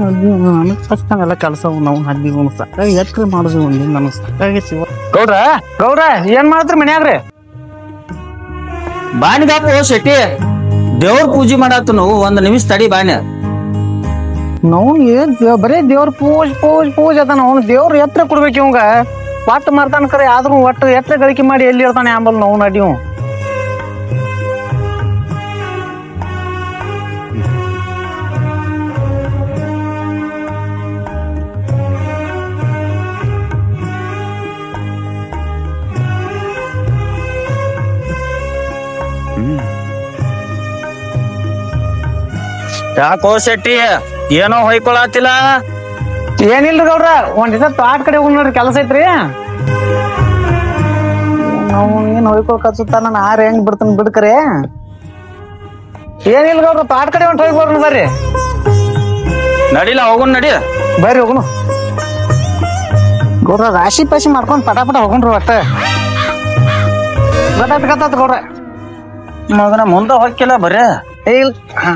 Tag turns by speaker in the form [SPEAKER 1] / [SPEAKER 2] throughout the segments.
[SPEAKER 1] ಎಲ್ಲ ಕೆಲಸ ನಾವು ಹದ್ದಿ ಸಾಕ ಎತ್ರ ಮಾಡಿದ್ವಿ ಒಂದು ಸಾಕಾಗೈತಿ
[SPEAKER 2] ಗೌಡ್ರ ಗೌಡ್ರ ಏನ್ ಮಾಡ್ತೀರಿ ಮನ್ಯಾಗ್ರಿ?
[SPEAKER 3] ಬಾಣಿದಾಪ ಓ ಶೆಟ್ಟಿ ದೇವ್ರ ಪೂಜೆ ಮಾಡಾತು ನಾವು ಒಂದ್ ನಿಮಿಷ ತಡಿ ಬಾಣ.
[SPEAKER 2] ನಾವು ಏನ್ ದೇವ್- ಬರೇ ದೇವ್ರ ಪೂಜ್ ಪೂಜ್ ಪೂಜ್ ಅದ ನಾವು ದೇವ್ರ ಎತ್ರ ಕೊಡ್ಬೇಕು ಇವಂಗ. ಒಟ್ಟು ಮಾಡ್ತಾನ ಕರೆ ಆದ್ರೂ ಒಟ್ಟು ಎತ್ರ ಗಳಿಕೆ ಮಾಡಿ ಎಲ್ಲಿ ಇರ್ತಾನೆ ಆಂಬಲ್ ನಾವು ನಡಿವು
[SPEAKER 3] ಯಾಕೋ ಶೆಟ್ಟಿ? ಏನೋ ಹೊಯ್ಕೊಳತಿಲ್ಲ?
[SPEAKER 2] ಏನಿಲ್ರಿ ಗೌಡ್ರ ಒಂದ್ ದಿನ ತೋಟ ಕಡೆ ಹೋಗಿ ನೋಡ್ರಿ ಕೆಲಸ ಐತ್ರಿ. ನಾವು ಏನ್ ಹೊಯ್ಕೊಳಕ್ ಹಚ್ಚುತ್ತಾನ ನಾ ಆರ್ ಹೆಂಗ್ ಬಿಡ್ತೀನಿ ಬಿಡ್ಕರಿ. ಏನಿಲ್ಲ ಗೌಡ್ರ ತೋಟ ಕಡೆ ಹೊಂಟ್ ಹೋಗಿ ಬರ್ರಿ ಬರ್ರಿ.
[SPEAKER 3] ನಡಿಲ್ಲ ಹೋಗುನ್ ನಡಿ.
[SPEAKER 2] ಬರ್ರಿ ಹೋಗುಣ ಗೌಡ್ರ ರಾಶಿ ಪಾಶಿ ಮಾಡ್ಕೊಂಡ್ ಪಟ ಪಟ ಹೋಗುಣ್ರಿ ಒಟ್ಟ. ಗೊತ್ತಾಯ್ತು ಗೌಡ್ರ.
[SPEAKER 3] ಮಗನ ಮುಂದೆ ಹೋಗಿಲ್ಲ ಬರ್ರಿ.
[SPEAKER 2] ಏ ಇಲ್ ಹಾ.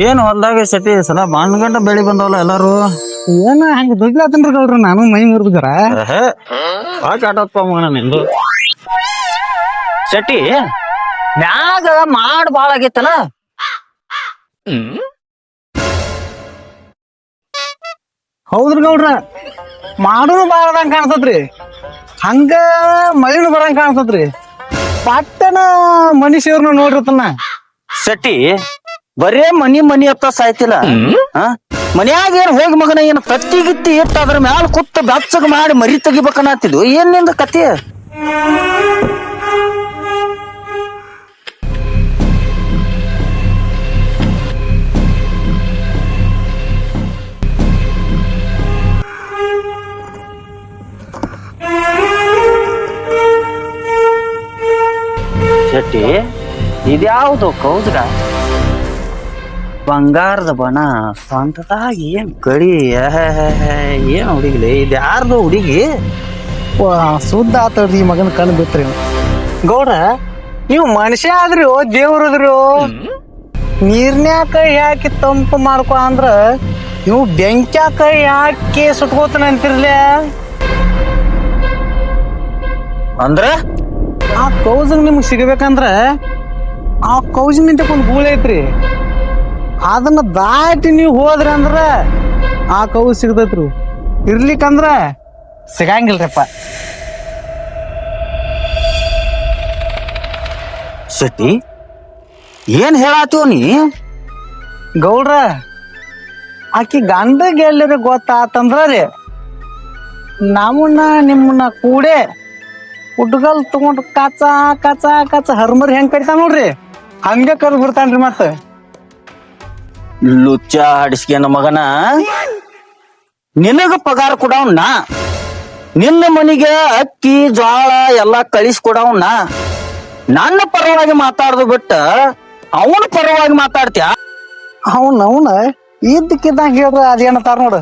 [SPEAKER 3] ಏನ್ ಹೊಲ್ದಾಗ ಸತಿ? ಸಲ ಬಾಣ್ಗಂಡ ಬೆಳಿ ಬಂದವಲ್ಲ ಎಲ್ಲಾರು?
[SPEAKER 2] ಏನ ಹಂಗ ದುಡ್ಲಾತನ್ರಿ ಗೌಡ್ರ ನಾನು ಮೈ ಮುರಿದ್ರ
[SPEAKER 3] ಯಾಕೆ ಆಟಪ್ಪ ಮಗನ ನಿಂದು? ಸಟಿ ಮ್ಯಾಗ ಮಾಡ್ ಬಾಳ ಆಗೈತಲ್ಲ
[SPEAKER 2] ಹೌದ್ರಿ ಗೌಡ್ರ ಮಾಡೂ ಬಾರದಂಗ ಕಾಣ್ತತ್ರಿ ಹಂಗ ಮೈನು ಬರಂಗ ಕಾಣ್ತತ್ರಿ ಪಟ್ಟಣ ಮನುಷ್ಯವ್ರನ್ನ ನೋಡಿರ್ತನ
[SPEAKER 3] ಶೆಟ್ಟಿ ಬರೇ ಮನಿ ಮನಿ ಅಪ್ಪ ಸಾಯ್ತಿಲ್ಲ. ಆ? ಮನ್ಯಾಗ ಏನ್ ಹೋಗಿ ಮಗನ ಏನ್ ತತ್ತಿ ಗಿತ್ತಿ ಇಟ್ಟ ಅದ್ರ ಮ್ಯಾಲ ಕುತ್ತ ಬೆಚ್ಚಗ ಮಾಡಿ ಮರಿ ತೆಗಿಬೇಕನ್ನತ್ತಿದ್ವು ಏನ್ನಿಂದ ಕತೆ ಶೆಟ್ಟಿ ಇದ್ಯಾವುದು ಕೌದ್ಗ ಬಂಗಾರದ ಬಣ ಸ್ವಂತದಾಗ ಏನ್ ಕಡಿ ಏನ್ ಹುಡುಗಿಲಿ ಇದು ಯಾರ್ದು ಹುಡುಗಿ?
[SPEAKER 2] ವಾ, ಸುದ್ದ ಆತಡ್ರಿ ಈ ಮಗನ ಕಣ್ಣು ಬಿತ್ರಿ ಗೌಡ ನೀವು ಮನುಷ್ಯ ಆದ್ರಿ ದೇವ್ರದ್ರಿ ನೀರ್ನ್ಯಾಕ ಯಾಕೆ ತಂಪು ಮಾಡ್ಕೊ ಅಂದ್ರ ನೀವು ಬೆಂಕ್ಯಾಕ ಯಾಕೆ ಸುಟ್ಕೋತಾನೆ ಅಂತಿರ್ಲೆ?
[SPEAKER 3] ಅಂದ್ರ?
[SPEAKER 2] ಆ ಕೌಜ್ ನಿಮ್ಗೆ ಸಿಗಬೇಕಂದ್ರ ಆ ಕೌಜ್ ನಿಂತ ಒಂದು ಗೂಳಿ ಐತ್ರಿ ಅದನ್ನ ದಾಟಿ ನೀವು ಹೋದ್ರಿ ಅಂದ್ರ ಆ ಕವು ಸಿಗ್ತೈತ್ರಿ. ಇರ್ಲಿಕ್ಕಂದ್ರ ಸಿಗಂಗಿಲ್ರಪ್ಪ.
[SPEAKER 3] ಶೆಟ್ಟಿ ಏನ್ ಹೇಳಾತೀವ ನೀ?
[SPEAKER 2] ಗೌಡ್ರ ಆಕಿ ಗಂಡ ಗೆಲ್ಲರ ಗೊತ್ತಾತಂದ್ರ ರೀ. ನಮ್ಮನ್ನ ನಿಮ್ಮನ್ನ ಕೂಡೆ ಹುಡ್ಗಲ್ ತಗೊಂಡ್ ಕಚ ಕಚ ಕಚ ಹರ್ಮರ್ ಹೆಂಗ್ ಕಡಿತಾನ ನೋಡ್ರಿ. ಹಂಗ ಕರ್ ಬಿಡ್ತಾನ್ರಿ ಮತ್ತ.
[SPEAKER 3] ಲುಚ್ಚ ಹಡಿಸ್ಕೊಂಡ ಮಗನ? ನಿನಗ ಪಗಾರ ಕೊಡವನ್ನ? ನಿನ್ನ ಮನಿಗೆ ಅಕ್ಕಿ ಜೋಳ ಎಲ್ಲಾ ಕಳಿಸ್ ಕೊಡವ್ ನನ್ನ ಪರವಾಗಿ ಮಾತಾಡ್ದು ಬಿಟ್ಟ ಅವನ ಪರವಾಗಿ ಮಾತಾಡ್ತ್ಯಾ?
[SPEAKER 2] ಅವನ್ ಅವನ ಇದ್ದಕ್ಕಿದ್ದಂಗ ಹೇಳ್ರ ಅದೇನತಾರ ನೋಡು.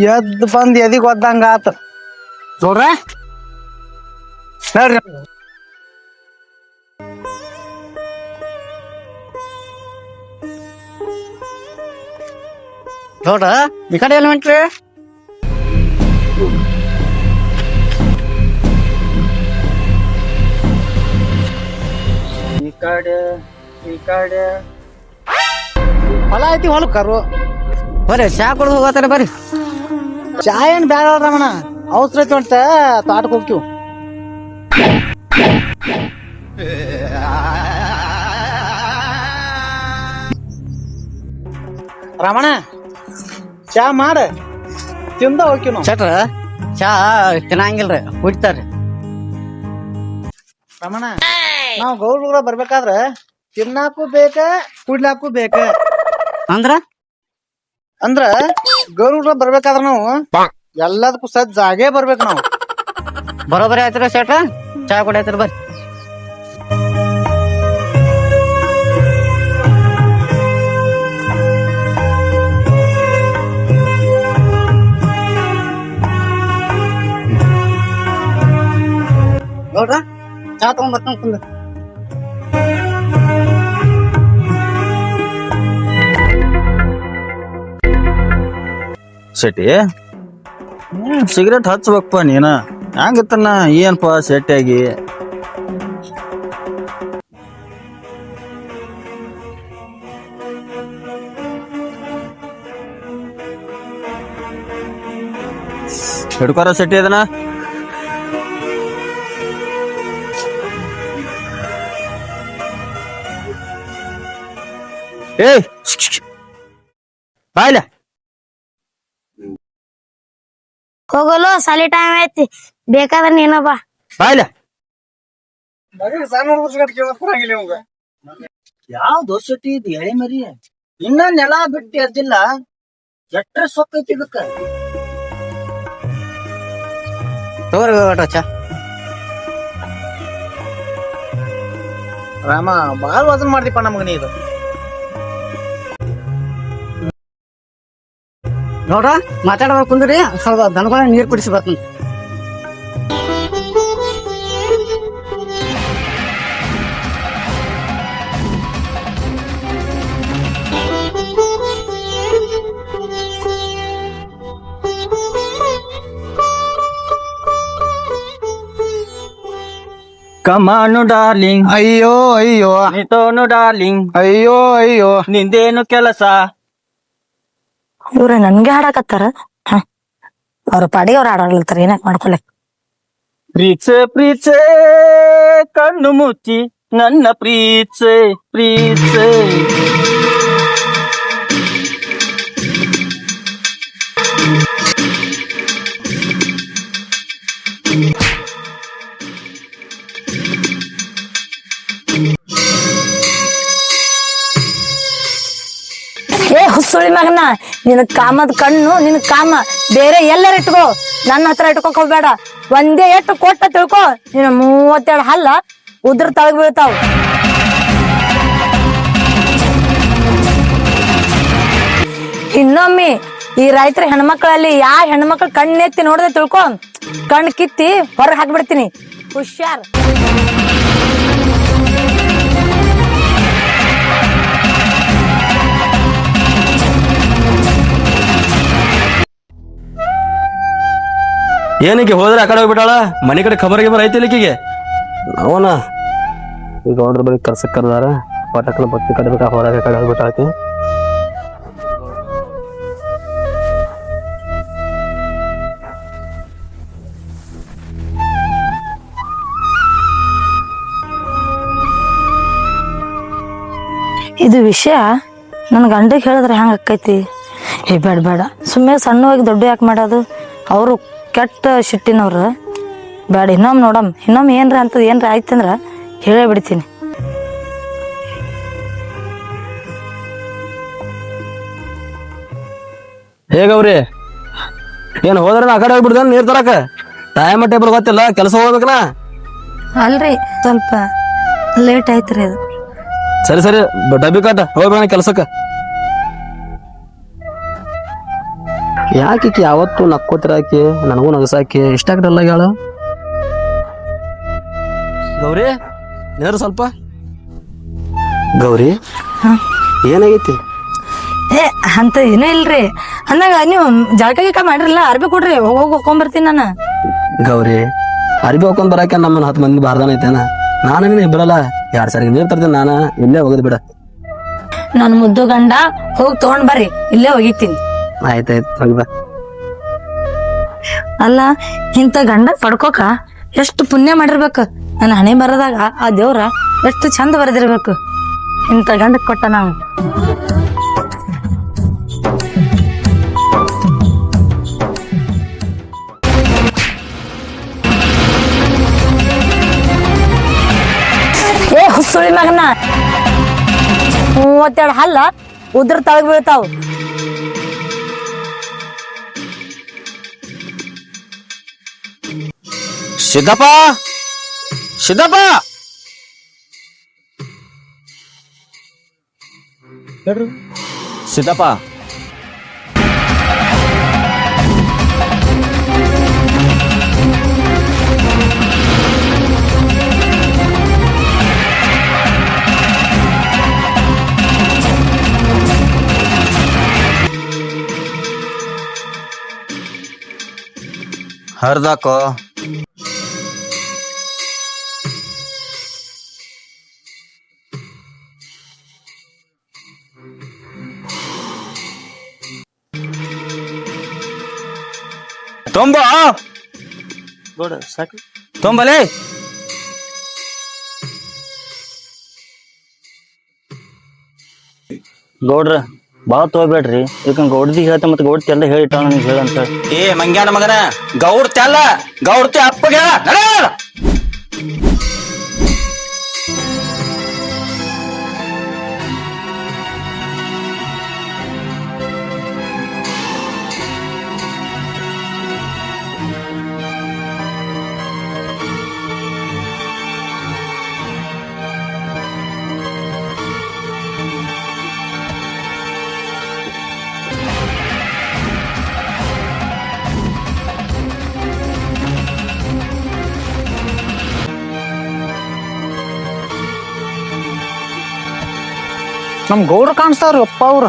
[SPEAKER 2] ಎದ್ ಬಂದ್ ಎದಿಗ್ ಒದ್ದಂಗ ಆತ. ನೋಡ್ರ ನೋಡ್ರಿ
[SPEAKER 1] ನೋಡ ಈ ಕಡೆ ಎಲ್ಲಿ ಹೊಂಟ್ರಿ
[SPEAKER 3] ಈ ಕಡೆ ಈ ಕಡೆ
[SPEAKER 2] ಹೊಲ ಐತಿ ಹೊಲ ಕರು
[SPEAKER 1] ಬರ್ರಿ ಚಾ ಕುಡ್ದು ಹೋಗತ್ತಾರ ಬರ್ರಿ
[SPEAKER 2] ಚಾ ಏನ್ ಬ್ಯಾಡ ರಮಣ ಅವಸರ ಐತಿ ಅಂತ ತಾಟಕ್ ಹೋಗ್ತೀವಿ ರಮಣ ಚಾ ಮಾಡ. ತಿಂದ ಹೋಗ್ತೀವಿ ನಾವು.
[SPEAKER 1] ಚಟ್ರ? ಚಾ ತಿನ್ನಂಗಿಲ್ರಿ ಕುಡಿತಾರ್ರಿ.
[SPEAKER 2] ರಮಣ ನಾವ್ ಗೌಡ್ರ ಬರ್ಬೇಕಾದ್ರ ತಿನ್ನಾಕು ಬೇಕ ಕುಡ್ಲಾಕು ಬೇಕ.
[SPEAKER 1] ಅಂದ್ರ?
[SPEAKER 2] ಅಂದ್ರ ಗೌಡ್ರ ಬರ್ಬೇಕಾದ್ರ ನಾವು ಎಲ್ಲದಕ್ಕೂ ಸಜ್ಜಾಗೇ ಬರ್ಬೇಕು ನಾವು.
[SPEAKER 1] ಬರೋಬರಿ ಆಯ್ತಾರ ಸೆಟ್ರ ಚಾ ಕುಡಿಯತ್ರಿ ಬರ್ರಿ. ಚಾ ತಗೊಂಡ್ ಬರ್ತಾನ ಕುಂದ
[SPEAKER 3] ಶೆಟ್ಟಿ? ಸಿಗರೇಟ್ ಹಚ್ಬೇಕಪ್ಪ ನೀನ. ಹಂಗಿತ್ತನ ಏನಪ್ಪ ಶೆಟ್ಟಿಯಾಗಿ? ಹಿಡ್ಕೋರ ಶೆಟ್ಟಿ ಅದನ್ನ? ಏಯ್ ಬಾಯ್ಲ
[SPEAKER 4] ಹೋಗಲು ಸಾಲಿ ಟೈಮ್ ಐತಿ. ಬೇಕಾದ್ರೆ ನೀನ ಬಾ.
[SPEAKER 3] ಬಾಯ್ಲ ಯಾವ ದೋಸಟಿ ಇದು ಎಳೆ ಮರಿ? ಇನ್ನ ನೆಲ ಬಿಟ್ಟು ಎದ್ದಿಲ್ಲ ಎಟ್ರ ಸೊಕ್ಕೈತಿ ಇದಕ್ಕ?
[SPEAKER 1] ತಗೋರಿ ರಾಮ ಬಾಳ ವಜನ್ ಮಾಡ್ದಿಪ್ಪ ನಮಗ ನೀ ಇದು ನೋಡ್ರ ಮಾತಾಡೋದು ಕುಂದ್ರಿ ಸ್ವಲ್ಪ ದನಗಳ ನೀರ್ ಕುಡಿಸಿ ಬರ್ತೀನಿ
[SPEAKER 3] ಕಮಾನು ಡಾರ್ಲಿಂಗ್
[SPEAKER 2] ಅಯ್ಯೋ ಅಯ್ಯೋ
[SPEAKER 3] ನಿತೋನು ಡಾರ್ಲಿಂಗ್
[SPEAKER 2] ಅಯ್ಯೋ ಅಯ್ಯೋ
[SPEAKER 3] ನಿಂದೇನು ಕೆಲಸ
[SPEAKER 4] ಇವ್ರ ನನ್ಗೆ ಹಾಡಕತ್ತಾರ ಅವ್ರ ಪಾಡಿಗೆ ಅವ್ರ ಹಾಡಾಡ್ಲತ್ತಾರ ಏನಕ್ ಮಾಡ್ಕೊಲೆ
[SPEAKER 3] ಪ್ರೀಚೆ ಪ್ರೀಚೆ ಕಣ್ಣು ಮುಚ್ಚಿ ನನ್ನ ಪ್ರೀಚೆ ಪ್ರೀಚೆ
[SPEAKER 4] ಏ ಹುಸುಳಿ ಮಗನ ನಿನ್ ಕಾಮದ ಕಣ್ಣು ನಿನ್ ಕಾಮ, ಬೇರೆ ಎಲ್ಲರ ಇಟ್ಕೋ. ನನ್ನ ಹತ್ರ ಇಟ್ಕೋಕ್ ಹೋಗ್ಬೇಡ. ಒಂದೇ ಎಟ್ಟು ಕೊಟ್ಟ ತಿಳ್ಕೊ. ನಿನ್ನ ಮೂವತ್ತೆರಡು ಹಲ್ಲ ಉದ್ರ ತಳಗ್ ಬೀಳ್ತಾವ್. ಇನ್ನೊಮ್ಮಿ ಈ ರೈತರ ಹೆಣ್ಮಕ್ಳಲ್ಲಿ ಯಾ ಹೆಣ್ಮಕ್ಳು ಕಣ್ಣೆತ್ತಿ ನೋಡದೆ ತಿಳ್ಕೊ. ಕಣ್ ಕಿತ್ತಿ ಹೊರಗೆ ಹಾಕ್ಬಿಡ್ತೀನಿ. ಹುಷಾರ್.
[SPEAKER 5] ಏನಕ್ಕೆ ಹೋದ್ರೆ ಆ ಕಡೆ ಹೋಗ್ಬಿಟ್ಟಾಳ? ಮನೆ ಕಡೆ ಖಬರ್ ಗಿಬರ್ ಐತಿ ಲಿಕ್ಕಿಗೆ ಅವನ? ಈಗ ಗೌಡ್ರ ಬಳಿ ಕರ್ಸಕ್ ಕರ್ದಾರ. ಪಟಾಕನ ಬತ್ತಿ ಬಿಟ್ಟ ಹೊರಗೆ ಕಡೆ ಹೋಗ್ಬಿಟ್ಟಾತಿ
[SPEAKER 4] ಇದು ವಿಷಯ ನನ್ನ ಗಂಡಗೆ ಹೇಳಿದ್ರೆ ಹೆಂಗೆ ಅಕ್ಕೈತಿ ಏ ಬೇಡ ಬೇಡ. ಸುಮ್ಮನೆ ಸಣ್ಣವಾಗಿ ದೊಡ್ಡ ಯಾಕೆ ಮಾಡೋದು? ಅವರು ಕೆಟ್ಟ ಶಿಟ್ಟಿನವ್ರು. ಬೇಡ ಇನ್ನೊಮ್ಮೆ ನೋಡಮ್. ಇನ್ನೊಮ್ಮೆ ಏನ್ರ ಅಂತದ್ ಏನ್ರ ಆಯ್ತಂದ್ರ ಹೇಳೇ ಬಿಡ್ತೀನಿ.
[SPEAKER 5] ಹೇಗವ್ರಿ ಏನ್ ಹೋದ್ರೆ ಆ ಕಡೆ ಹೋಗ್ಬಿಡ್ದ ನೀರ್ ತರಕ? ಟೈಮ್ ಟೇಬಲ್ ಗೊತ್ತಿಲ್ಲ ಕೆಲಸ ಹೋಗ್ಬೇಕನ?
[SPEAKER 4] ಅಲ್ರಿ ಸ್ವಲ್ಪ ಲೇಟ್ ಆಯ್ತ್ರಿ ಅದು.
[SPEAKER 5] ಸರಿ ಸರಿ ಡಬ್ಬಿ ಕಟ್ಟ ಹೋಗ್ಬೇಡ ಕೆಲ್ಸಕ್ಕ? ಯಾಕೆ ಯಾವತ್ತು ನಕ್ಕೋತಿರಾಕಿ ನನಗೂ ನಗಸಾಕಿ. ಇಷ್ಟಾಗ್ರಲ್ಲ ಹೇಳ. ಗೌರಿ ನೇರು ಸ್ವಲ್ಪ? ಗೌರಿ
[SPEAKER 4] ಹಾ.
[SPEAKER 5] ಏನಾಗೈತಿ?
[SPEAKER 4] ಏ ಅಂತ ಏನೂ ಇಲ್ರಿ. ಅಂದಾಗ ನೀವು ಜಳಕ ಗಿಳಕ ಮಾಡಿರಲ್ಲ ಅರ್ಬಿ ಕೊಡ್ರಿ ಹೋಗಿ ಹೋಗ್ಕೊಂಬರ್ತೀನಿ ನಾನು.
[SPEAKER 5] ಗೌರಿ ಅರ್ಬಿ ಹೋಗ್ಕೊಂಡ್ ಬರಾಕ ನಮ್ಮನ್ನ ಹತ್ತು ಮಂದಿ ಬಾರ್ದಾನ ಐತೇನ? ನಾನು ನೀನು ಇಬ್ಬರಲ್ಲ ಯಾರು ಸರಿ ನೀರ್ ತರ್ತೀನಿ ನಾನು ಇಲ್ಲೇ ಹೋಗೋದು ಬಿಡ.
[SPEAKER 4] ನನ್ನ ಮುದ್ದು ಗಂಡ ಹೋಗಿ ತಗೊಂಡ್ ಬರ್ರಿ ಇಲ್ಲೇ ಒಗಿತೀನಿ.
[SPEAKER 5] ಆಯ್ತಾಯ್ತು
[SPEAKER 4] ಅಲ್ಲ, ಇಂಥ ಗಂಡ ಪಡ್ಕೋಕ ಎಷ್ಟು ಪುಣ್ಯ ಮಾಡಿರ್ಬೇಕು. ನನ್ನ ಹಣೆ ಬರದಾಗ ಆ ದೇವ್ರ ಎಷ್ಟು ಚಂದ ಬರೆದಿರ್ಬೇಕು. ಇಂಥ ಗಂಡ ಕೊಟ್ಟ ನಾವು. ಏ ಹುಸುಳಿ ಮಗನ. ಮೂವತ್ತೆರಡು ಹಲ್ಲ ಉದ್ರ ತಳಗ್ ಬೀಳ್ತಾವ್.
[SPEAKER 3] Siapa? Siapa? Ter. Siapa? Harta kok. ತೊಂಬ? ತೊಂಬಲೇ?
[SPEAKER 6] ಗೌಡ್ರ ಭಾಳ ತೊಗೋಬೇಡ್ರಿ ಈಗ ಗೌಡ್ದಿ ಹೇಳ್ತ ಮತ್ತೆ ಗೌಡ್ತಿ ಎಲ್ಲ ಹೇಳಿಟ್ಟ ನನಗೆ ಹೇಳಂತ.
[SPEAKER 3] ಏ ಮಂಗ್ಯಾನ ಮಗನ ಗೌಡ್ತಿ ಅಲ್ಲ ಗೌಡ್ತಿ ಅಪ್ಪಗೆ ಹೇಳ,
[SPEAKER 2] ನಮ್ ಗೌಡ್ರು ಕಾಣಿಸ್ತಾವ್ರಿ, ಅಪ್ಪ ಅವ್ರ.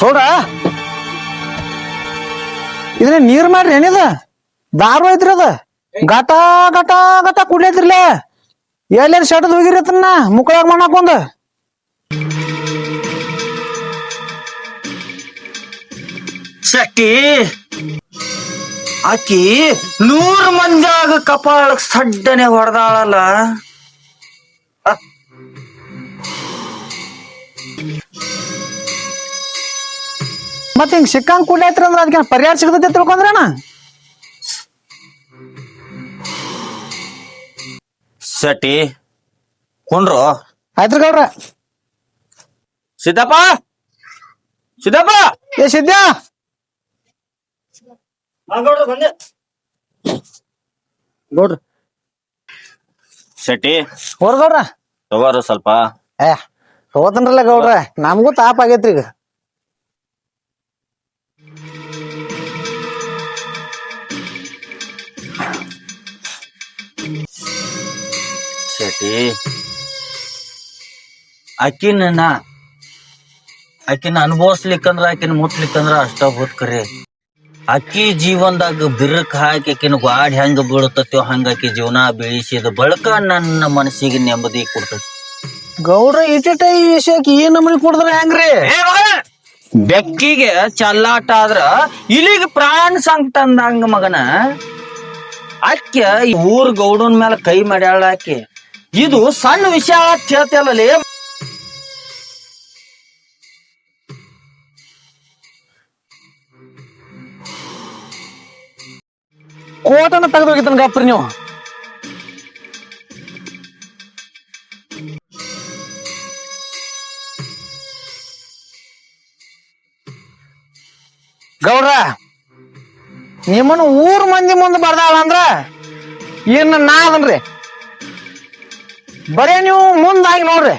[SPEAKER 2] ಸೋಡ ಇದನ್ನ ನೀರ್ ಮಾಡ್ರಿ ಏನಿದ? ದಾರು ಐತ್ರಿ ಅದ. ಗಟ ಗಟ ಗಟ ಕುಡ್ಲೈತ್ರಿಲ್ಲ ಎಲ್ಲೇನ್ ಶಟದ್ ಹೋಗಿರತ್ತನ್ನ ಮುಕ್ಕಳಾಗ ಮಾಡಕೊಂದ
[SPEAKER 3] ಶಕ್ತಿ ಆಕಿ ನೂರ್ ಮಂದಿಯಾಗ ಕಪಾಳಕ್ ಸಡ್ಡನೆ ಹೊಡೆದಾಳಲ್ಲ.
[SPEAKER 2] ಮತ್ ಹಿಂಗ್ ಸಿಕ್ಕಂಗ್ ಕುಡ್ಲೈತ್ರಿ ಅಂದ್ರೆ ಅದಕ್ಕೆ ಪರಿಹಾರ ಸಿಗತೈತಿ ತಿಳ್ಕೊಂಡ್ರಣ
[SPEAKER 3] ಸಟಿ ಕುಂಡ್ರು.
[SPEAKER 2] ಆಯ್ತ್ರಿ ಗೌಡ್ರ.
[SPEAKER 3] ಸಿದ್ದಪ್ಪ? ಸಿದ್ದಪ್ಪ?
[SPEAKER 2] ಏ ಸಿದ್ಯಾ
[SPEAKER 3] ನೋಡ್ರಿ ಸಟಿ
[SPEAKER 2] ಹೋರ್ ಗೌಡ್ರ.
[SPEAKER 3] ತಗೋರು ಸ್ವಲ್ಪ.
[SPEAKER 2] ಏ. ಹೋತನ್ರಲ್ಲ ಗೌಡ್ರ, ನಮಗೂ ತಾಪ ಆಗೈತ್ರಿ ಈಗ.
[SPEAKER 3] ಆಕಿನ ನಾ ಆಕಿನ ಅನುಭವಿಸ್ಲಿಕ್ಕಂದ್ರ ಆಕಿನ ಮುಟ್ಲಿಕ್ಕಂದ್ರ ಅಷ್ಟ ಬದುಕ್ರಿ ಅಕ್ಕಿ ಜೀವನದಾಗ ಬಿರುಕ್ ಹಾಕಿ ಆಕಿನ ಗಾಡಿ ಹೆಂಗ್ ಬೀಳತತ್ಯೋ ಹಂಗ ಆಕಿ ಜೀವನ ಬೆಳೆಸಿದ ಬಳಕ ನನ್ನ ಮನಸ್ಸಿಗೆ ನೆಮ್ಮದಿ ಕೊಡ್ತೈತಿ.
[SPEAKER 2] ಗೌಡ್ರ ಇಟ್ಟಿಟ ಈ ವಿಷಯಕ್ಕೆ ಈ ನಮೂನಿ ಕುಡಿದ್ರ ಹೆಂಗ್ರಿ?
[SPEAKER 3] ಬೆಕ್ಕಿಗೆ ಚಲ್ಲಾಟ ಆದ್ರ ಇಲ್ಲಿಗೆ ಪ್ರಾಣ ಸಂಕಟ ಅಂದಂಗ ಮಗನ. ಅಕ್ಕ ಈ ಊರ್ ಗೌಡನ್ ಮೇಲೆ ಕೈ ಮಾಡ್ಯಾಳ ಆಕೆ ಇದು ಸಣ್ಣ ವಿಷಯ ಅಂತ ಹೇಳ್ತಿಯಲ್ಲಲೇ.
[SPEAKER 2] ಕೋಟನ ತೆಗೆದು ಹೋಗಿತ್ತನ ಗಪ್ರಿ ನೀವು. ಗೌಡ್ರ, ನಿಮ್ಮನ್ನ ಊರ್ ಮಂದಿ ಮುಂದೆ ಬರ್ದಾಳ ಅಂದ್ರ ಇನ್ನು ನಾ ಅದನ್ರಿ. ಬರೇ ನೀವು ಮುಂದಾಗಿ ನೋಡ್ರಿ,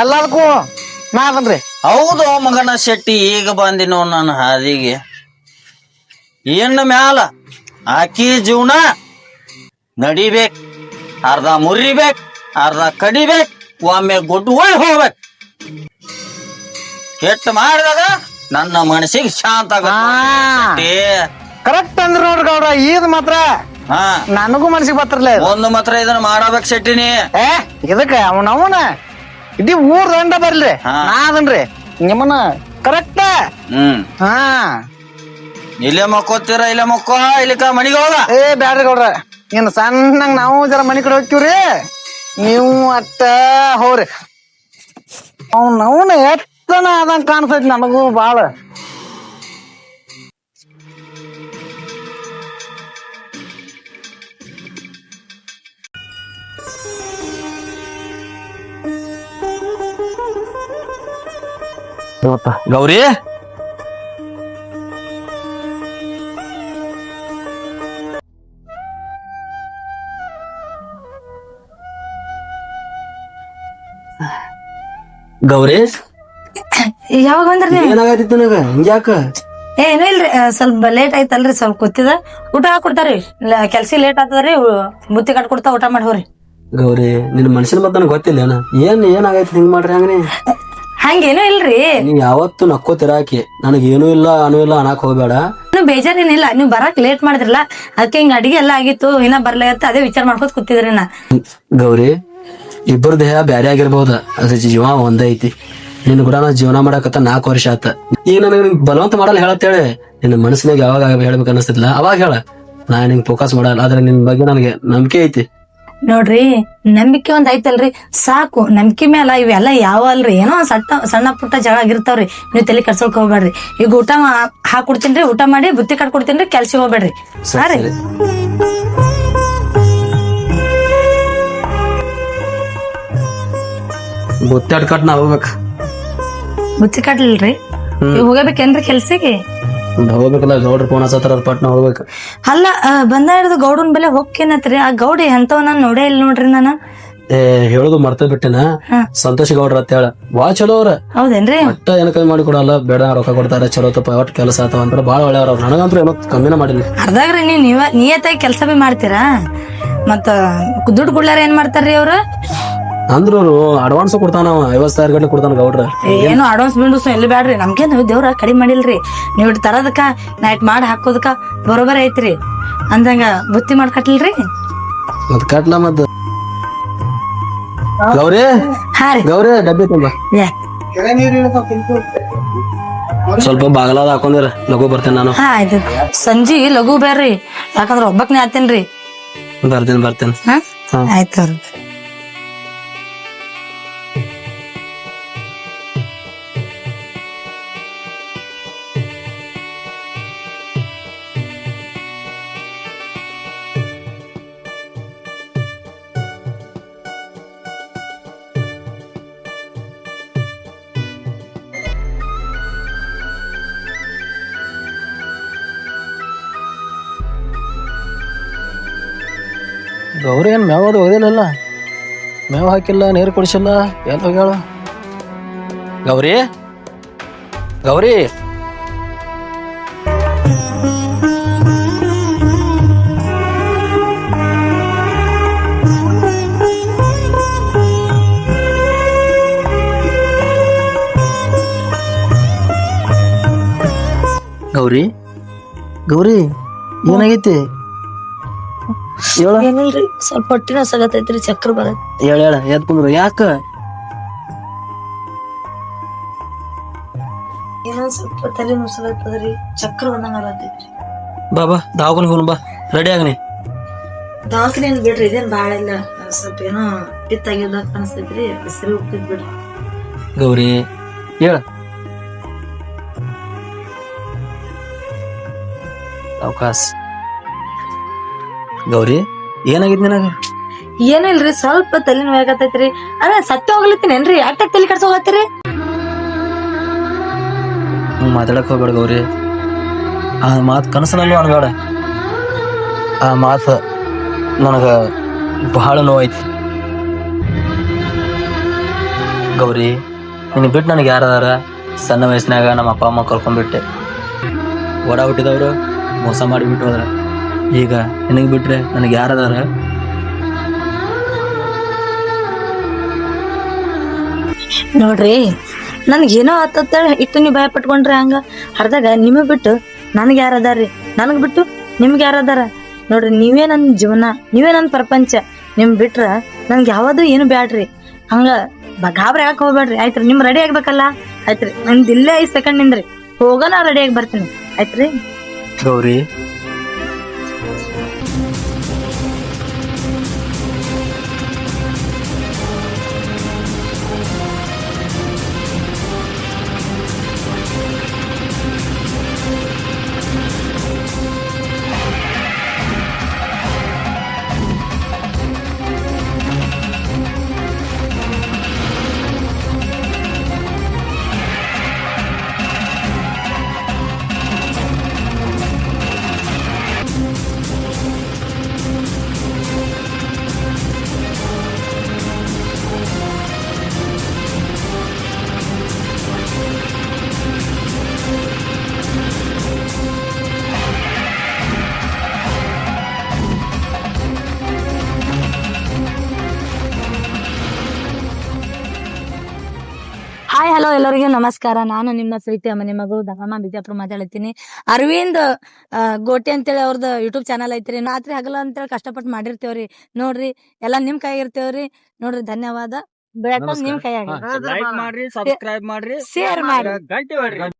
[SPEAKER 2] ಎಲ್ಲದಕ್ಕೂ ನಾ ಅದನ್ರಿ.
[SPEAKER 3] ಹೌದು ಮಗನ ಶೆಟ್ಟಿ, ಈಗ ಬಂದಿನೋ ನನ್ನ ಹಾದಿಗೆ. ಇನ್ನು ಮ್ಯಾಲ ಆಕಿ ಜೀವನ ನಡಿಬೇಕ್, ಅರ್ಧ ಮುರಿಬೇಕ್, ಅರ್ಧ ಕಡಿಬೇಕ್, ಒಮ್ಮೆ ಗುಡ್ಡ ಹೋಗ್ಬೇಕ್. ಕೆಟ್ಟ ಮಾಡಿದಾಗ ನನ್ನ ಮನಸ್ಸಿಗೆ ಶಾಂತ ಆಗತ್ತೆ.
[SPEAKER 2] ಕರೆಕ್ಟ್ ಅಂದ್ರೆ ನೋಡ್ರಿ ಗೌಡ್ರ ಈದ್ ಮಾತ್ರ
[SPEAKER 3] ಹಾ.
[SPEAKER 2] ನನಗೂ ಮನಸ್ಸಿಗೆ ಬತ್ತಿರ್ಲೇ
[SPEAKER 3] ಒಂದು ಮಾತ್ರ ಇದನ್ನ ಮಾಡಬೇಕು ಶೆಟ್ಟಿನಿ
[SPEAKER 2] ಏ ಇದಕ್ಕ ಅವನವನ ಇಡೀ ಊರ್ ದಂಡ ಬರ್ಲಿ.
[SPEAKER 3] ಹಾ.
[SPEAKER 2] ನಾ ಅದನ್ರಿ. ನಿಮ್ಮನ್ನ ಕರೆಕ್ಟ್
[SPEAKER 3] ಹ್ಮ್.
[SPEAKER 2] ಹಾ.
[SPEAKER 3] ಇಲ್ಲೇ ಮಕ್ಕೋತೀರ ಇಲ್ಲೇ ಮಕ್ಕೋ ಇಲ್ಲಿಕ ಮನಿಗೆ ಹೋಗ.
[SPEAKER 2] ಏ ಬ್ಯಾಡ್ರಿ ಗೌಡ್ರ. ಇನ್ ಸಣ್ಣಂಗ್ ನಾವು ಜರ ಮನಿ ಕಡೆ ಹೋಗ್ತೀವ್ರಿ. ನೀವು ಅಟ್ಟ ಅವನ ಅವ್ನವನ ಎತ್ತನ ಆದಂಗ ಕಾಣ್ತೈತಿ ನನಗೂ ಬಾಳ
[SPEAKER 5] ಗೌರಿ? ಗೌರಿ
[SPEAKER 4] ಯಾವಾಗ ಬಂದ್ರಿ ನೀವು?
[SPEAKER 5] ಏನಾಗತ್ತಿತ್ತು ನನಗ? ಹಿಂಗ್ಯಾಕ?
[SPEAKER 4] ಏ ಏನೂ ಇಲ್ರಿ ಆ, ಸ್ವಲ್ಪ ಲೇಟ್ ಆಯ್ತಲ್ರಿ ಸ್ವಲ್ಪ ಕೂತಿದ ಊಟ ಹಾಕೊಡ್ತಾರಿ ಕೆಲ್ಸ ಲೇಟ್ ಆಗ್ತದ್ರಿ ಬುತ್ತಿ ಕಟ್ಕೊಡ್ತಾ ಊಟ ಮಾಡಿ ಹೋರಿ
[SPEAKER 5] ಗೌರಿ ನಿನ್ನ ಮನುಷ್ಯನ ಮತ್ತೆ ನನಗೆ ಗೊತ್ತಿಲ್ಲ ಏನ? ಏನ್ ಏನಾಗೈತಿ ಹಿಂಗ್ ಮಾಡ್ರಿ ಹಂಗ್
[SPEAKER 4] ಹಂಗೇನೂ ಇಲ್ರಿ.
[SPEAKER 5] ನೀವ್ ಯಾವತ್ತು ನಕ್ಕೋತಿರಾಕಿ ನನಗೆ ಏನೂ ಇಲ್ಲ ಅನು ಇಲ್ಲ ಅನ್ನಕ್ ಹೋಗ್ಬೇಡ.
[SPEAKER 4] ಬೇಜಾರೇನಿಲ್ಲ ನೀವು ಬರಕ್ ಲೇಟ್ ಮಾಡಿದ್ರಲ್ಲ ಅದಕ್ಕೆ ಹಿಂಗ ಅಡಿಗೆ ಎಲ್ಲ ಆಗಿತ್ತು ಇನ್ನ ಬರ್ಲಾಗತ್ತ ಅದೇ ವಿಚಾರ ಮಾಡ್ಕೊತ ಕೂತಿದ್ರಿ ನಾ.
[SPEAKER 5] ಗೌರಿ ಇಬ್ಬರ ದೇಹ ಬ್ಯಾರೆ ಆಗಿರ್ಬಹುದ ಅದ್ರ ಜೀವ ಒಂದೈತಿ. ಐತಿ ನಿನ್ ಕೂಡ ನಾ ಜೀವನ ಮಾಡಕತ್ತ ನಾಲ್ಕು ವರ್ಷ ಆತ. ಈಗ ನನಗೆ ಬಲವಂತ ಮಾಡಲ್ಲ ಹೇಳತ್ತೇಳಿ ನಿನ್ನ ಮನಸ್ಸಿನಾಗ ಯಾವಾಗ ಹೇಳ್ಬೇಕು ಅನಿಸ್ತಿಲ್ಲ ಅವಾಗ ಹೇಳ. ನಾ ನಿಂಗೆ ಫೋಕಸ್ ಮಾಡಲ್ಲ. ಆದ್ರೆ ನಿನ್ ಬಗ್ಗೆ ನನಗೆ ನಂಬಿಕೆ ಐತಿ.
[SPEAKER 4] ನೋಡ್ರಿ ನಂಬಿಕೆ ಒಂದ್ ಐತಲ್ರಿ. ಸಾಕು ನಂಬಿಕೆ ಮೇಲೆ ಇವೆಲ್ಲ ಯಾವ ಅಲ್ರಿ? ಏನೋ ಸಣ್ಣ ಸಣ್ಣ ಪುಟ್ಟ ಜಗಳ ಆಗಿರ್ತಾವ್ರಿ. ನೀವು ತಲೆ ಕರ್ಸೋಕ್ ಹೋಗ್ಬೇಡ್ರಿ. ಈಗ ಊಟ ಹಾಕೊಡ್ತೀನಿ ಊಟ ಮಾಡಿ ಬುತ್ತಿ ಕಟ್ಕೊಡ್ತೀನಿ ಕೆಲ್ಸ ಹೋಗ್ಬೇಡ್ರಿ. ಹಾ ರೀ?
[SPEAKER 5] ಗೊತ್ತಾಡ್ ಕಟ್ ನಾ ಹೋಗ್ಬೇಕ.
[SPEAKER 4] ಬುತ್ತಿ ಕಟ್ಲಿಲ್ರಿ? ಹೋಗಬೇಕೇನ್ರಿ ಕೆಲ್ಸಕ್ಕೆ
[SPEAKER 5] ಹೋಗ್ಬೇಕಲ್ಲ ಗೌಡ್ರ ಫೋನ್ ಹಚ್ಚತ್ತಾರ ಪಟ್ನ ಹೋಗ್ಬೇಕು.
[SPEAKER 4] ಅಲ್ಲ ಬಂದ ಹಿಡಿದು ಗೌಡನ್ ಬೆಲೆ ಹೋಗ್ಕೇನತ್ರಿ? ಆ ಗೌಡಿ ಎಂತವ್ ನಾನ್ ನೋಡೇ ಇಲ್ಲ ನೋಡ್ರಿ ನಾನು.
[SPEAKER 5] ಏ ಹೇಳುದು ಮರ್ತ ಬಿಟ್ಟಿನ? ಸಂತೋಷ ಗೌಡ್ರ ಅಂತ ಹೇಳ ಬಾ ಚಲೋ ಅವ್ರ.
[SPEAKER 4] ಹೌದೇನ್ರಿ?
[SPEAKER 5] ಒಟ್ಟ ಏನ ಕಮ್ಮಿ ಮಾಡಿ ಕೊಡಲ್ಲ ಬೇಡ ರೊಕ್ಕ ಕೊಡ್ತಾರೆ ಚಲೋ ತಪ್ಪ ಒಟ್ಟು ಕೆಲಸ ಆತಾವ ಅಂದ್ರೆ ಬಾಳ ಒಳ್ಳೆಯವ್ರ ಅವ್ರು ನನಗಂತೂ ಏನೋ ಕಮ್ಮಿನ ಮಾಡಿಲ್ಲ
[SPEAKER 4] ಅರ್ಧಾಗ್ರಿ ನೀವ್ ನೀವ ನಿಯತ್ತಾಗಿ ಕೆಲಸ ಬಿ ಮಾಡ್ತೀರಾ? ಮತ್ತ ದುಡ್ಡು ಕೊಡ್ಲಾರ ಏನ್ ಮಾಡ್ತಾರ್ರಿ ಅವ್ರ?
[SPEAKER 5] ಅಂದ್ರ ಅಡ್ವಾನ್ಸ್ ಕೊಡ್ತಾನ ಅವ ಐವತ್ ಸಾವಿರ ಗಂಟೆ ಕೊಡ್ತಾನ ಗೌಡ್ರ.
[SPEAKER 4] ಏನು? ಅಡ್ವಾನ್ಸ್ ಬಿಂಡುಸ್ ಎಲ್ಲಿ ಬ್ಯಾಡ್ರಿ? ನಮ್ಗೇನು ದೇವ್ರ ಕಡಿಮೆ ಮಾಡಿಲ್ರಿ. ನೀವು ತರೋದಕ್ಕ ನೈಟ್ ಮಾಡಿ ಹಾಕೋದಕ್ಕ ಬರೋಬರ ಐತ್ರಿ. ಅಂದಂಗ ಬುತ್ತಿ ಮಾಡಿ ಕಟ್ಲಿಲ್ರಿ?
[SPEAKER 5] ಮತ್ ಕಟ್ಲ ಮತ್ ಗೌರಿ?
[SPEAKER 4] ಹಾ ರೀ.
[SPEAKER 5] ಗೌರಿ ಡಬ್ಬಿ ತುಂಬ.
[SPEAKER 4] ಯಾ.
[SPEAKER 5] ಸ್ವಲ್ಪ ಬಾಗಲಾದ ಹಾಕೊಂಡಿರ ಲಘು ಬರ್ತೇನೆ ನಾನು.
[SPEAKER 4] ಹಾ ಆಯ್ತು. ಸಂಜಿ ಲಘು ಬೇಡ್ರಿ ಯಾಕಂದ್ರ ಒಬ್ಬಕ್ನೇ ಆತೇನ್ರಿ.
[SPEAKER 5] ಬರ್ತೇನೆ ಬರ್ತೇನೆ.
[SPEAKER 4] ಹಾ?
[SPEAKER 5] ಹಾ.
[SPEAKER 4] ಆಯ್ತು
[SPEAKER 5] ಗೌರಿ ಏನು ಮೇವದು ಒಯ್ದಿಲ್ಲಲ್ಲ ಮೇವು ಹಾಕಿಲ್ಲ, ನೀರು ಕುಡಿಸಿಲ್ಲ ಎಲ್ಲ ಹೋಗ್ಯಾಳ? ಗೌರಿ? ಗೌರಿ? ಗೌರಿ? ಗೌರಿ, ಏನಾಗೈತಿ? ಹೇಳ.
[SPEAKER 4] ಏನಿಲ್ರಿ? ಸ್ವಲ್ಪ ಹೊಟ್ಟಿನ ಸಗತೈತ್ರಿ ಚಕ್ರ ಬರತ್
[SPEAKER 5] ಹೇಳ ಹೇಳ ಎದ್ ಕುಂದ್ರು. ಯಾಕ?
[SPEAKER 4] ಇನ್ನೊಂದ್ ಸ್ವಲ್ಪ ತಲೆ ನುಸಲತ್ತದ್ರಿ ಚಕ್ರ ಬಂದಂಗ
[SPEAKER 5] ಬಾ ಬಾ ಹೋಗೋಣ ಬಾ. ರೆಡಿ ಆಗನಿ.
[SPEAKER 4] ದವಾಖಾನೆ ಏನ್ ಬಿಡ್ರಿ ಇದೇನ್ ಬಾಳ ಇಲ್ಲ. ಸ್ವಲ್ಪ ಏನೋ ಪಿತ್ತಾಗಿದ್ದ ಅನಸ್ತೈತ್ರಿ ಸರಿ ಹೋಗ್ತೈತ್ ಬಿಡ್ರಿ.
[SPEAKER 5] ಗೌರಿ ಹೇಳ. ಅವಕಾಶ ಗೌರಿ ಏನಾಗಿದ್ ನಿನಗ?
[SPEAKER 4] ಏನಿಲ್ರಿ ಸ್ವಲ್ಪ ತಲೆ ನೋವಾಗತೈತ್ರಿ ಅದ ಸತ್ಯ ಹೋಗ್ಲತ್ತೀನೇನ್ರಿ ಯಾಕೆ ತಲೆ ಕಟ್ಸೋಗತ್ತೀರಿ
[SPEAKER 5] ಹ್ಞೂ ಮಾತಾಡಕ್ ಹೋಗ್ಬೇಡ ಗೌರಿ. ಆ ಮಾತು ಕನಸನಲ್ಲೂ ಅನ್ಬೇಡ. ಆ ಮಾತು ನನಗ ಬಹಳ ನೋವಾಯ್ತು. ಗೌರಿ ನಿನ್ ಬಿಟ್ಟು ನನಗೆ ಯಾರದಾರ ಸಣ್ಣ ವಯಸ್ಸಿನಾಗ ನಮ್ಮ ಅಪ್ಪ ಅಮ್ಮ ಕರ್ಕೊಂಡ್ಬಿಟ್ಟೆ. ಓಡ ಹುಟ್ಟಿದವರು ಮೋಸ ಮಾಡಿಬಿಟ್ಟು ಹೋದ್ರ. ಈಗ ನಿನಗೆ ಬಿಟ್ರೆ ನನಗೆ ಯಾರದಾರ?
[SPEAKER 4] ನೋಡ್ರಿ ಏನೋ ಆತತ್ತೇಳಿ ಇಟ್ಟು ನೀವು ಭಯ ಪಟ್ಕೊಂಡ್ರಿ ಹಂಗ. ಹರಿದಾಗ ನಿಮಗೆ ಬಿಟ್ಟು ನನಗೆ ಯಾರು ನನಗೆ ಬಿಟ್ಟು ನಿಮ್ಗೆ ಯಾರು ಅದಾರ ನೋಡ್ರಿ ನೀವೇ ನನ್ನ ಜೀವನ ನೀವೇ ನನ್ನ ಪ್ರಪಂಚ. ನಿಮ್ ಬಿಟ್ರ ನನ್ಗೆ ಯಾವುದು ಏನು ಬ್ಯಾಡ್ರಿ. ಹಂಗ ಗಾಬ್ರಿ ಗಾಬರಿ ಯಾಕೆ ಹೋಗ್ಬೇಡ್ರಿ. ಆಯ್ತ್ರಿ ನಿಮ್ ರೆಡಿ ಆಗ್ಬೇಕಲ್ಲ? ಆಯ್ತ್ರಿ ನಂದು ಇಲ್ಲೇ ಐದು ಸೆಕೆಂಡ್ ನಿಂದ್ರಿ. ಹೋಗೋಣ ರೆಡಿ ಆಗಿ ಬರ್ತೀನಿ. ಆಯ್ತ್ರಿ?
[SPEAKER 5] ಗೌರಿ
[SPEAKER 4] ಎಲ್ಲರಿಗೂ ನಮಸ್ಕಾರ. ನಾನು ನಿಮ್ಮ ಪ್ರೀತಿ ಮನೆ ಮಗು ದಗಮ ಬಿಜಾಪುರ ಮಾತಾಡ್ತೀನಿ. ಅರವಿಂದ್ ಗೋಟಿ ಅಂತೇಳಿ ಅವ್ರದ್ದು ಯೂಟ್ಯೂಬ್ ಚಾನಲ್ ಐತ್ರಿ. ರಾತ್ರಿ ಹಗಲ ಅಂತೇಳಿ ಕಷ್ಟಪಟ್ಟು ಮಾಡಿರ್ತೇವ್ರಿ. ನೋಡ್ರಿ ಎಲ್ಲಾ ನಿಮ್ ಕೈ ಇರ್ತೇವ್ರಿ ನೋಡ್ರಿ ಧನ್ಯವಾದ. ಬೆಳಕ ನಿಮ್ ಕೈಯಾಗ.
[SPEAKER 3] ಲೈಕ್ ಮಾಡ್ರಿ ಸಬ್ಸ್ಕ್ರೈಬ್ ಮಾಡ್ರಿ.
[SPEAKER 4] ಶೇರ್
[SPEAKER 3] ಮಾಡ್ರಿ.